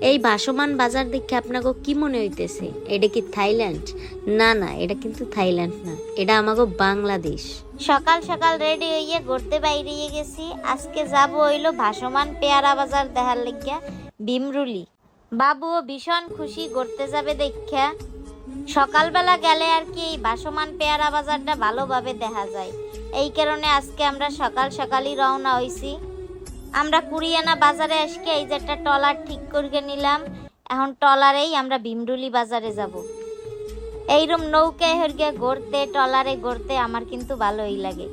এই ভাসমান বাজার দেখে আপনাকে কি মনে হইতেছে? এটা কি থাইল্যান্ড? না না, এটা কিন্তু থাইল্যান্ড না। এটা আমাকে বাংলাদেশ। সকাল সকাল রেডি হইয়ে ঘুরতে বাইরে গেছি। আজকে যাব হইল ভাসমান পেয়ারা বাজার দেখার লাগিয়া বিমরুলি। বাবুও ভীষণ খুশি ঘুরতে যাবে দেখা সকালবেলা গেলে আর কি এই ভাসমান পেয়ারা বাজারটা ভালোভাবে দেখা যায়। এই কারণে আজকে আমরা সকাল সকালই রওনা হইছি। আমরা কুড়িয়ানা বাজারে আজকে এই যে একটা টলার ঠিক করে নিলাম। এখন টলারেই আমরা ভীমরুলি বাজারে যাব। এইরকম নৌকায় হরগে গড়তে টলারে গড়তে আমার কিন্তু ভালোই লাগে।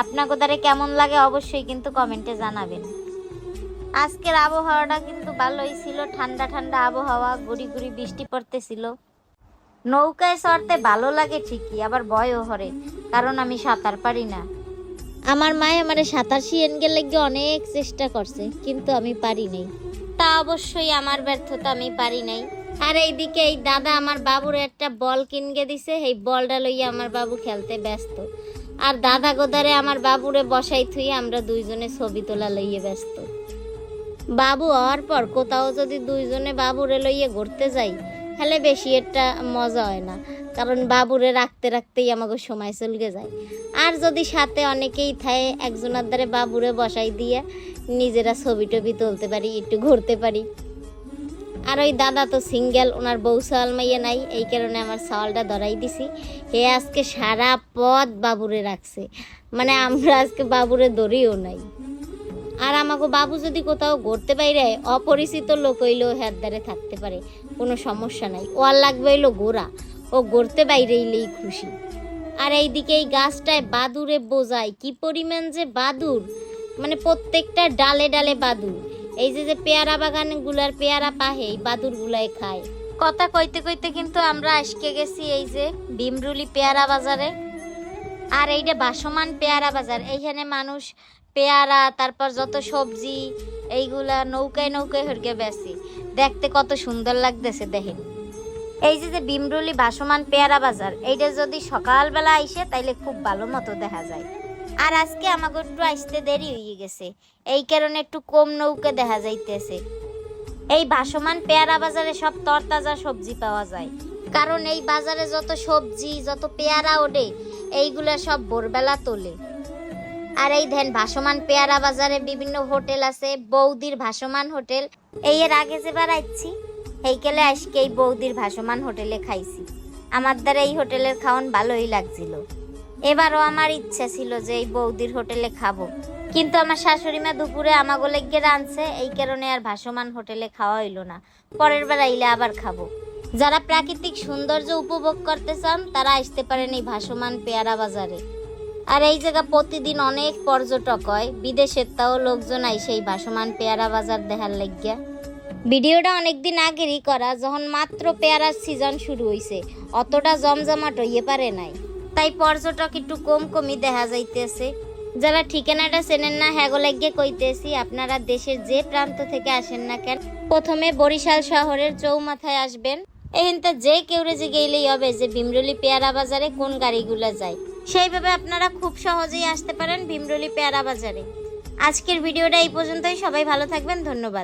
আপনাকে দ্বারে কেমন লাগে অবশ্যই কিন্তু কমেন্টে জানাবেন। আজকের আবহাওয়াটা কিন্তু ভালোই ছিল, ঠান্ডা ঠান্ডা আবহাওয়া, গুড়ি গুড়ি বৃষ্টি পড়তেছিল। নৌকায় চড়তে ভালো লাগে ঠিকই, আবার ভয়ও হরে, কারণ আমি সাঁতার পারি না। আমার মায়ে আমারে সাঁতার শিয়েন গেলে অনেক চেষ্টা করছে কিন্তু আমি পারি নাই। তা অবশ্যই আমার ব্যর্থতা আমি পারি নাই। আর এইদিকে এই দাদা আমার বাবুর একটা বল কিনকে দিছে এই বলটা লইয়া আমার বাবু খেলতে ব্যস্ত। আর দাদা গোদারে আমার বাবুরে বসাই থুই আমরা দুইজনে ছবি তোলা লইয়ে ব্যস্ত। বাবু হওয়ার পর কোথাও যদি দুইজনে বাবুরে লইয়ে ঘুরতে যাই তাহলে বেশি একটা মজা হয় না। কারণ বাবুরে রাখতে রাখতেই আমাকে সময় চলকে যায়। আর যদি সাথে অনেকেই থাকে, একজনের দ্বারে বাবুরে বসাই দিয়ে নিজেরা ছবি টবি তুলতে পারি, একটু ঘুরতে পারি। আর ওই দাদা তো সিঙ্গেল ওনার বউ সাল মাইয়া নাই, এই কারণে আমার সাওয়ালটা ধরাই দিছি। হে আজকে সারা পথ বাবুরে রাখছে। মানে আমরা আজকে বাবুরে ধরিও নাই। আর আমাকে বাবু যদি কোথাও ঘুরতে বাইরে, অপরিচিত লোক হইলেও হ্যার দ্বারে থাকতে পারে, কোনো সমস্যা নাই। ও আর লাগবে হইল গোড়া ও গড়তে বাইরে এলেই খুশি। আর এইদিকে এই গাছটায় বাদুরে বোঝায় কি পরিমাণ যে বাদুর মানে প্রত্যেকটা ডালে ডালে বাদুর এই যে যে পেয়ারা বাগানগুলার পেয়ারা পাহে, এই বাদুর গুলাই খায়। কথা কইতে কইতে কিন্তু আমরা আজকে গেছি এই যে ডিমরুলি পেয়ারা বাজারে। আর এইটা বাসমান পেয়ারা বাজার, এইখানে মানুষ পেয়ারা, তারপর যত সবজি, এইগুলা নৌকায় নৌকায় হরকে বেশি দেখতে কত সুন্দর লাগতেছে দেখেন। এই যে যে বিমরুলি বাসমান পেয়ারা বাজার, এইটা যদি সকালবেলা আইসে, তাইলে খুব ভালো মতো দেখা যায়। আর আজকে আমাকে একটু আসতে দেরি হয়ে গেছে, এই কারণে একটু কম নৌকা দেখা যাইতেছে। এই ভাসমান পেয়ারা বাজারে সব তরতাজা সবজি পাওয়া যায়। কারণ এই বাজারে যত সবজি, যত পেয়ারা ওঠে, এইগুলা সব ভোরবেলা তোলে। আর এই ধ্যান ভাসমান পেয়ারা বাজারে বিভিন্ন হোটেল আছে, বৌদির ভাসমান হোটেল। এই এর আগে যে বাড়াইছি হেইকেলে আজকে এই বৌদির ভাসমান হোটেলে খাইছি। আমার দ্বারা এই হোটেলের খাওয়ান ভালোই লাগছিল। এবারও আমার ইচ্ছা ছিল যে এই বৌদির হোটেলে খাব। কিন্তু আমার শাশুড়ি মা দুপুরে আমাগো লেগে রাঁধছে, এই কারণে আর ভাসমান হোটেলে খাওয়া হইল না। পরের বার আইলে আবার খাব। যারা প্রাকৃতিক সৌন্দর্য উপভোগ করতে চান, তারা আসতে পারেন এই ভাসমান পেয়ারা বাজারে। আর এই জায়গা প্রতিদিন অনেক পর্যটক হয়, বিদেশের তাও লোকজন আই সেই ভাসমান পেয়ারা বাজার দেখার লাগিয়া। ভিডিওটা অনেকদিন আগেরই করা, যখন মাত্র পেয়ারার সিজন শুরু হইছে। অতটা জমজমাট হইয়ে পারে নাই। তাই পর্যটক একটু কম কমই দেখা যাইতেছে। যারা ঠিকানাটা চেনেন না হ্যাগো লাগিয়ে কইতেছি, আপনারা দেশের যে প্রান্ত থেকে আসেন না কেন, প্রথমে বরিশাল শহরের চৌমাথায় আসবেন। এখানটা যে কেউ রেজে গেলেই হবে যে ভীমরুলি পেয়ারা বাজারে কোন গাড়িগুলো যায়। সেইভাবে আপনারা খুব সহজেই আসতে পারেন ভীমরুলি পেয়ারা বাজারে। আজকের ভিডিওটা এই পর্যন্তই, সবাই ভালো থাকবেন, ধন্যবাদ।